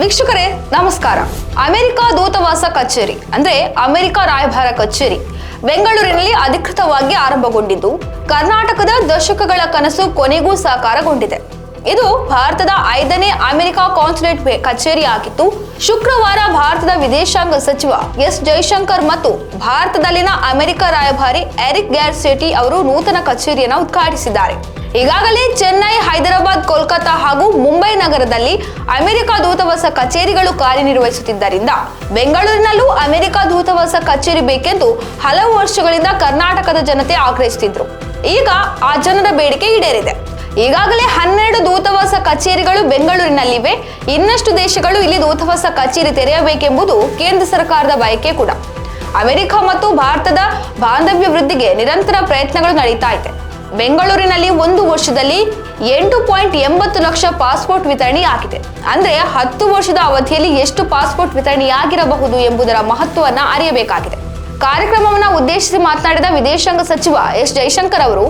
ವೀಕ್ಷಕರೇ, ನಮಸ್ಕಾರ. ಅಮೆರಿಕ ದೂತವಾಸ ಕಚೇರಿ, ಅಂದ್ರೆ ಅಮೆರಿಕ ರಾಯಭಾರ ಕಚೇರಿ, ಬೆಂಗಳೂರಿನಲ್ಲಿ ಅಧಿಕೃತವಾಗಿ ಆರಂಭಗೊಂಡಿದ್ದು, ಕರ್ನಾಟಕದ ದಶಕಗಳ ಕನಸು ಕೊನೆಗೂ ಸಾಕಾರಗೊಂಡಿದೆ. ಇದು ಭಾರತದ ಐದನೇ ಅಮೆರಿಕ ಕಾನ್ಸುಲೇಟ್ ಕಚೇರಿ ಆಗಿದ್ದು, ಶುಕ್ರವಾರ ಭಾರತದ ವಿದೇಶಾಂಗ ಸಚಿವ ಎಸ್ ಜೈಶಂಕರ್ ಮತ್ತು ಭಾರತದಲ್ಲಿನ ಅಮೆರಿಕ ರಾಯಭಾರಿ ಎರಿಕ್ ಗ್ಯಾರ್ಸೆಟಿ ಅವರು ನೂತನ ಕಚೇರಿಯನ್ನು ಉದ್ಘಾಟಿಸಿದ್ದಾರೆ. ಈಗಾಗಲೇ ಚೆನ್ನೈ, ಹೈದರಾಬಾದ್, ಕೋಲ್ಕತಾ ಹಾಗೂ ಮುಂಬೈ ನಗರದಲ್ಲಿ ಅಮೆರಿಕ ದೂತವಾಸ ಕಚೇರಿಗಳು ಕಾರ್ಯನಿರ್ವಹಿಸುತ್ತಿದ್ದರಿಂದ ಬೆಂಗಳೂರಿನಲ್ಲೂ ಅಮೆರಿಕ ದೂತವಾಸ ಕಚೇರಿ ಬೇಕೆಂದು ಹಲವು ವರ್ಷಗಳಿಂದ ಕರ್ನಾಟಕದ ಜನತೆ ಆಗ್ರಹಿಸುತ್ತಿದ್ರು. ಈಗ ಆ ಜನರ ಬೇಡಿಕೆ ಈಡೇರಿದೆ. ಈಗಾಗಲೇ ಹನ್ನೆರಡು ದೂತವಾಸ ಕಚೇರಿಗಳು ಬೆಂಗಳೂರಿನಲ್ಲಿವೆ. ಇನ್ನಷ್ಟು ದೇಶಗಳು ಇಲ್ಲಿ ದೂತವಾಸ ಕಚೇರಿ ತೆರೆಯಬೇಕೆಂಬುದು ಕೇಂದ್ರ ಸರ್ಕಾರದ ಬಯಕೆ ಕೂಡ. ಅಮೆರಿಕ ಮತ್ತು ಭಾರತದ ಬಾಂಧವ್ಯ ವೃದ್ಧಿಗೆ ನಿರಂತರ ಪ್ರಯತ್ನಗಳು ನಡೀತಾ ಇದೆ. ಬೆಂಗಳೂರಿನಲ್ಲಿ ಒಂದು ವರ್ಷದಲ್ಲಿ ಎಂಟು ಪಾಯಿಂಟ್ ಎಂಬತ್ತು ಲಕ್ಷ ಪಾಸ್ಪೋರ್ಟ್ ವಿತರಣೆ ಆಗಿದೆ. ಅಂದ್ರೆ ಹತ್ತು ವರ್ಷದ ಅವಧಿಯಲ್ಲಿ ಎಷ್ಟು ಪಾಸ್ಪೋರ್ಟ್ ವಿತರಣೆಯಾಗಿರಬಹುದು ಎಂಬುದರ ಮಹತ್ವವನ್ನು ಅರಿಯಬೇಕಾಗಿದೆ. ಕಾರ್ಯಕ್ರಮವನ್ನು ಉದ್ದೇಶಿಸಿ ಮಾತನಾಡಿದ ವಿದೇಶಾಂಗ ಸಚಿವ ಎಸ್ ಜೈಶಂಕರ್ ಅವರು,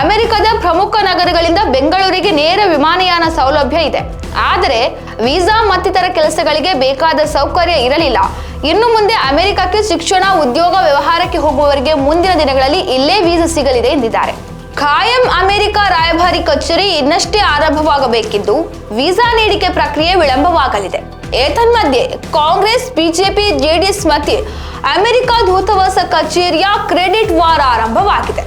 ಅಮೆರಿಕದ ಪ್ರಮುಖ ನಗರಗಳಿಂದ ಬೆಂಗಳೂರಿಗೆ ನೇರ ವಿಮಾನಯಾನ ಸೌಲಭ್ಯ ಇದೆ. ಆದರೆ ವೀಸಾ ಮತ್ತಿತರ ಕೆಲಸಗಳಿಗೆ ಬೇಕಾದ ಸೌಕರ್ಯ ಇರಲಿಲ್ಲ. ಇನ್ನು ಮುಂದೆ ಅಮೆರಿಕಕ್ಕೆ ಶಿಕ್ಷಣ, ಉದ್ಯೋಗ, ವ್ಯವಹಾರಕ್ಕೆ ಹೋಗುವವರಿಗೆ ಮುಂದಿನ ದಿನಗಳಲ್ಲಿ ಇಲ್ಲೇ ವೀಸಾ ಸಿಗಲಿದೆ ಎಂದಿದ್ದಾರೆ. ಖಾಯಂ ಅಮೆರಿಕ ರಾಯಭಾರಿ ಕಚೇರಿ ಇನ್ನಷ್ಟೇ ಆರಂಭವಾಗಬೇಕಿದ್ದು ವೀಸಾ ನೀಡಿಕೆ ಪ್ರಕ್ರಿಯೆ ವಿಳಂಬವಾಗಲಿದೆ. ಏತನ್ಮಧ್ಯೆ ಕಾಂಗ್ರೆಸ್, ಬಿಜೆಪಿ, ಜೆಡಿಎಸ್ ಮಧ್ಯೆ ಅಮೆರಿಕ ದೂತವಾಸ ಕಚೇರಿಯ ಕ್ರೆಡಿಟ್ ವಾರ ಆರಂಭವಾಗಿದೆ.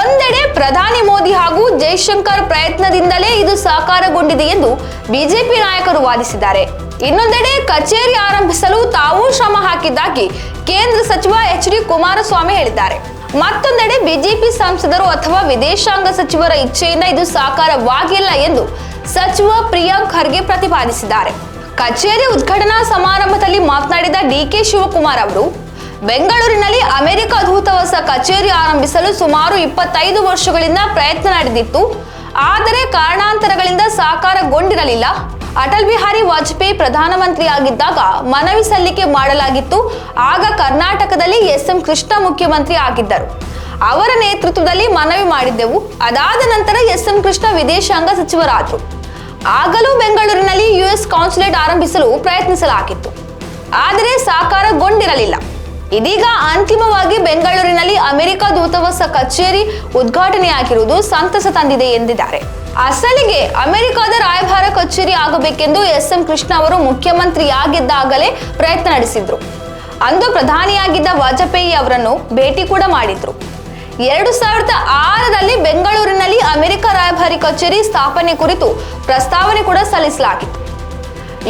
ಒಂದೆಡೆ ಪ್ರಧಾನಿ ಮೋದಿ ಹಾಗೂ ಜೈಶಂಕರ್ ಪ್ರಯತ್ನದಿಂದಲೇ ಇದು ಸಾಕಾರಗೊಂಡಿದೆ ಎಂದು ಬಿಜೆಪಿ ನಾಯಕರು ವಾದಿಸಿದ್ದಾರೆ. ಇನ್ನೊಂದೆಡೆ ಕಚೇರಿ ಆರಂಭಿಸಲು ತಾವೂ ಶ್ರಮ ಹಾಕಿದ್ದಾಗಿ ಕೇಂದ್ರ ಸಚಿವ ಎಚ್ ಡಿ ಕುಮಾರಸ್ವಾಮಿ ಹೇಳಿದ್ದಾರೆ. ಮತ್ತೊಂದೆಡೆ ಬಿಜೆಪಿ ಸಂಸದರು ಅಥವಾ ವಿದೇಶಾಂಗ ಸಚಿವರ ಇಚ್ಛೆಯಿಂದ ಇದು ಸಾಕಾರವಾಗಿಲ್ಲ ಎಂದು ಸಚಿವ ಪ್ರಿಯಾಂಕ್ ಖರ್ಗೆ ಪ್ರತಿಪಾದಿಸಿದ್ದಾರೆ. ಕಚೇರಿ ಉದ್ಘಾಟನಾ ಸಮಾರಂಭದಲ್ಲಿ ಮಾತನಾಡಿದ ಡಿಕೆ ಶಿವಕುಮಾರ್ ಅವರು, ಬೆಂಗಳೂರಿನಲ್ಲಿ ಅಮೆರಿಕ ದೂತವಾಸ ಕಚೇರಿ ಆರಂಭಿಸಲು ಸುಮಾರು ಇಪ್ಪತ್ತೈದು ವರ್ಷಗಳಿಂದ ಪ್ರಯತ್ನ ನಡೆದಿತ್ತು. ಆದರೆ ಕಾರಣಾಂತರಗಳಿಂದ ಸಾಕಾರಗೊಂಡಿರಲಿಲ್ಲ. ಅಟಲ್ ಬಿಹಾರಿ ವಾಜಪೇಯಿ ಪ್ರಧಾನಮಂತ್ರಿಯಾಗಿದ್ದಾಗ ಮನವಿ ಸಲ್ಲಿಕೆ ಮಾಡಲಾಗಿತ್ತು. ಆಗ ಕರ್ನಾಟಕದಲ್ಲಿ ಎಸ್ ಎಂ ಕೃಷ್ಣ ಮುಖ್ಯಮಂತ್ರಿ ಆಗಿದ್ದರು. ಅವರ ನೇತೃತ್ವದಲ್ಲಿ ಮನವಿ ಮಾಡಿದ್ದೆವು. ಅದಾದ ನಂತರ ಎಸ್ ಎಂ ಕೃಷ್ಣ ವಿದೇಶಾಂಗ ಸಚಿವರಾದರು. ಆಗಲೂ ಬೆಂಗಳೂರಿನಲ್ಲಿ ಯುಎಸ್ ಕಾನ್ಸುಲೇಟ್ ಆರಂಭಿಸಲು ಪ್ರಯತ್ನಿಸಲಾಗಿತ್ತು. ಆದರೆ ಸಾಕಾರಗೊಂಡಿರಲಿಲ್ಲ. ಇದೀಗ ಅಂತಿಮವಾಗಿ ಬೆಂಗಳೂರಿನಲ್ಲಿ ಅಮೆರಿಕ ದೂತಾವಾಸ ಕಚೇರಿ ಉದ್ಘಾಟನೆಯಾಗಿರುವುದು ಸಂತಸ ತಂದಿದೆ ಎಂದಿದ್ದಾರೆ. ಅಸಲಿಗೆ ಅಮೆರಿಕದ ರಾಯಭಾರ ಕಚೇರಿ ಆಗಬೇಕೆಂದು ಎಸ್ ಎಂ ಕೃಷ್ಣ ಅವರು ಮುಖ್ಯಮಂತ್ರಿಯಾಗಿದ್ದಾಗಲೇ ಪ್ರಯತ್ನ ನಡೆಸಿದ್ರು. ಅಂದು ಪ್ರಧಾನಿಯಾಗಿದ್ದ ವಾಜಪೇಯಿ ಅವರನ್ನು ಭೇಟಿ ಕೂಡ ಮಾಡಿದ್ರು. ಎರಡು ಸಾವಿರದ ಆರರಲ್ಲಿ ಬೆಂಗಳೂರಿನಲ್ಲಿ ಅಮೆರಿಕ ರಾಯಭಾರಿ ಕಚೇರಿ ಸ್ಥಾಪನೆ ಕುರಿತು ಪ್ರಸ್ತಾವನೆ ಕೂಡ ಸಲ್ಲಿಸಲಾಗಿತ್ತು.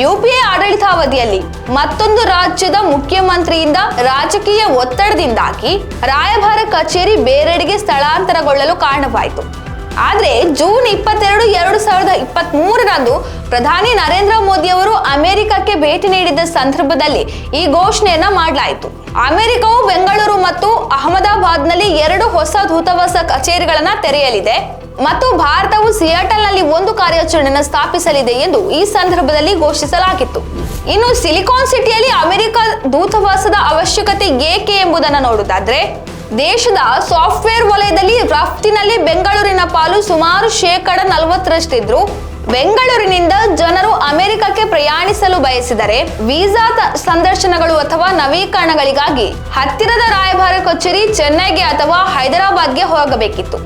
ಯುಪಿಎ ಆಡಳಿತಾವಧಿಯಲ್ಲಿ ಮತ್ತೊಂದು ರಾಜ್ಯದ ಮುಖ್ಯಮಂತ್ರಿಯಿಂದ ರಾಜಕೀಯ ಒತ್ತಡದಿಂದಾಗಿ ರಾಯಭಾರ ಕಚೇರಿ ಬೇರೆಡೆಗೆ ಸ್ಥಳಾಂತರಗೊಳ್ಳಲು ಕಾರಣವಾಯಿತು. ಆದರೆ ಜೂನ್ ಇಪ್ಪತ್ತೆರಡು, ಎರಡು ಸಾವಿರದ ಇಪ್ಪತ್ತ್ ಮೂರರಂದು ಪ್ರಧಾನಿ ನರೇಂದ್ರ ಮೋದಿ ಅವರು ಅಮೆರಿಕಕ್ಕೆ ಭೇಟಿ ನೀಡಿದ್ದ ಸಂದರ್ಭದಲ್ಲಿ ಈ ಘೋಷಣೆಯನ್ನ ಮಾಡಲಾಯಿತು. ಅಮೆರಿಕವು ಬೆಂಗಳೂರು ಮತ್ತು ಅಹಮದಾಬಾದ್ನಲ್ಲಿ ಎರಡು ಹೊಸ ದೂತಾವಾಸ ಕಚೇರಿಗಳನ್ನ ತೆರೆಯಲಿದೆ ಮತ್ತು ಭಾರತವು ಸಿಯಾಟಲ್ನಲ್ಲಿ ಒಂದು ಕಾರ್ಯಾಚರಣೆಯನ್ನು ಸ್ಥಾಪಿಸಲಿದೆ ಎಂದು ಈ ಸಂದರ್ಭದಲ್ಲಿ ಘೋಷಿಸಲಾಗಿತ್ತು. ಇನ್ನು ಸಿಲಿಕಾನ್ ಸಿಟಿಯಲ್ಲಿ ಅಮೆರಿಕ ದೂತಾವಾಸದ ಅವಶ್ಯಕತೆ ಏಕೆ ಎಂಬುದನ್ನು ನೋಡುವುದಾದ್ರೆ ದೇಶದ ಸಾಫ್ಟ್ವೇರ್ ವಲಯದಲ್ಲಿ ರಫ್ತಿನಲ್ಲಿ ಬೆಂಗಳೂರಿನ ಪಾಲು ಸುಮಾರು ಶೇಕಡ ನಲವತ್ತರಷ್ಟಿದ್ರು. ಬೆಂಗಳೂರಿನಿಂದ ಜನರು ಅಮೆರಿಕಕ್ಕೆ ಪ್ರಯಾಣಿಸಲು ಬಯಸಿದರೆ ವೀಸಾ ಸಂದರ್ಶನಗಳು ಅಥವಾ ನವೀಕರಣಗಳಿಗಾಗಿ ಹತ್ತಿರದ ರಾಯಭಾರ ಕಚೇರಿ ಚೆನ್ನೈಗೆ ಅಥವಾ ಹೈದರಾಬಾದ್ಗೆ ಹೋಗಬೇಕಿತ್ತು.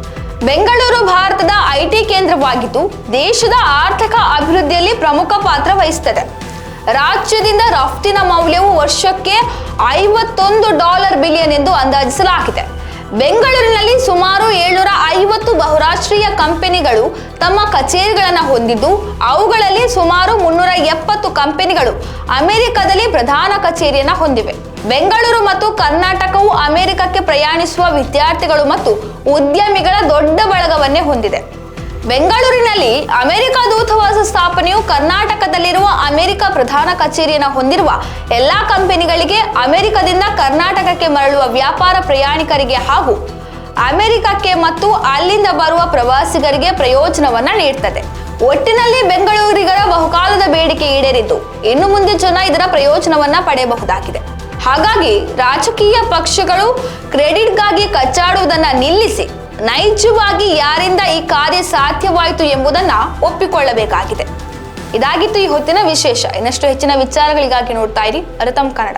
ಬೆಂಗಳೂರು ಭಾರತದ ಐಟಿ ಕೇಂದ್ರವಾಗಿದ್ದು ದೇಶದ ಆರ್ಥಿಕ ಅಭಿವೃದ್ಧಿಯಲ್ಲಿ ಪ್ರಮುಖ ಪಾತ್ರ ವಹಿಸುತ್ತದೆ ರಾಜ್ಯದಿಂದ ರಫ್ತಿನ ಮೌಲ್ಯವು ವರ್ಷಕ್ಕೆ ಐವತ್ತೊಂದು ಡಾಲರ್ ಬಿಲಿಯನ್ ಎಂದು ಅಂದಾಜಿಸಲಾಗಿದೆ. ಬೆಂಗಳೂರಿನಲ್ಲಿ ಸುಮಾರು ಏಳ್ನೂರ ಐವತ್ತು ಬಹುರಾಷ್ಟ್ರೀಯ ಕಂಪನಿಗಳು ತಮ್ಮ ಕಚೇರಿಗಳನ್ನು ಹೊಂದಿದ್ದು, ಅವುಗಳಲ್ಲಿ ಸುಮಾರು ಮುನ್ನೂರ ಎಪ್ಪತ್ತು ಕಂಪನಿಗಳು ಅಮೆರಿಕದಲ್ಲಿ ಪ್ರಧಾನ ಕಚೇರಿಯನ್ನು ಹೊಂದಿವೆ. ಬೆಂಗಳೂರು ಮತ್ತು ಕರ್ನಾಟಕವು ಅಮೆರಿಕಕ್ಕೆ ಪ್ರಯಾಣಿಸುವ ವಿದ್ಯಾರ್ಥಿಗಳು ಮತ್ತು ಉದ್ಯಮಿಗಳ ದೊಡ್ಡ ಬಳಗವನ್ನೇ ಹೊಂದಿದೆ. ಬೆಂಗಳೂರಿನಲ್ಲಿ ಅಮೆರಿಕ ದೂತವಾಸ ಸ್ಥಾಪನೆಯು ಕರ್ನಾಟಕದಲ್ಲಿರುವ ಅಮೆರಿಕ ಪ್ರಧಾನ ಕಚೇರಿಯನ್ನು ಹೊಂದಿರುವ ಎಲ್ಲಾ ಕಂಪನಿಗಳಿಗೆ ಅಮೆರಿಕದಿಂದ ಕರ್ನಾಟಕಕ್ಕೆ ಮರಳುವ ವ್ಯಾಪಾರ ಪ್ರಯಾಣಿಕರಿಗೆ ಹಾಗೂ ಅಮೆರಿಕಕ್ಕೆ ಮತ್ತು ಅಲ್ಲಿಂದ ಬರುವ ಪ್ರವಾಸಿಗರಿಗೆ ಪ್ರಯೋಜನವನ್ನ ನೀಡ್ತದೆ. ಒಟ್ಟಿನಲ್ಲಿ ಬೆಂಗಳೂರಿಗರ ಬಹುಕಾಲದ ಬೇಡಿಕೆ ಈಡೇರಿದ್ದು ಇನ್ನು ಮುಂದೆ ಜನ ಇದರ ಪ್ರಯೋಜನವನ್ನ ಪಡೆಯಬಹುದಾಗಿದೆ. ಹಾಗಾಗಿ ರಾಜಕೀಯ ಪಕ್ಷಗಳು ಕ್ರೆಡಿಟ್ಗಾಗಿ ಕಚ್ಚಾಡುವುದನ್ನು ನಿಲ್ಲಿಸಿ ನೈಜವಾಗಿ ಯಾರಿಂದ ಈ ಕಾರ್ಯ ಸಾಧ್ಯವಾಯಿತು ಎಂಬುದನ್ನ ಒಪ್ಪಿಕೊಳ್ಳಬೇಕಾಗಿದೆ. ಇದಾಗಿತ್ತು ಈ ಹೊತ್ತಿನ ವಿಶೇಷ. ಇನ್ನಷ್ಟು ಹೆಚ್ಚಿನ ವಿಚಾರಗಳಿಗಾಗಿ ನೋಡ್ತಾ ಇರಿ ಅರತಂ ಕನ್ನಡ.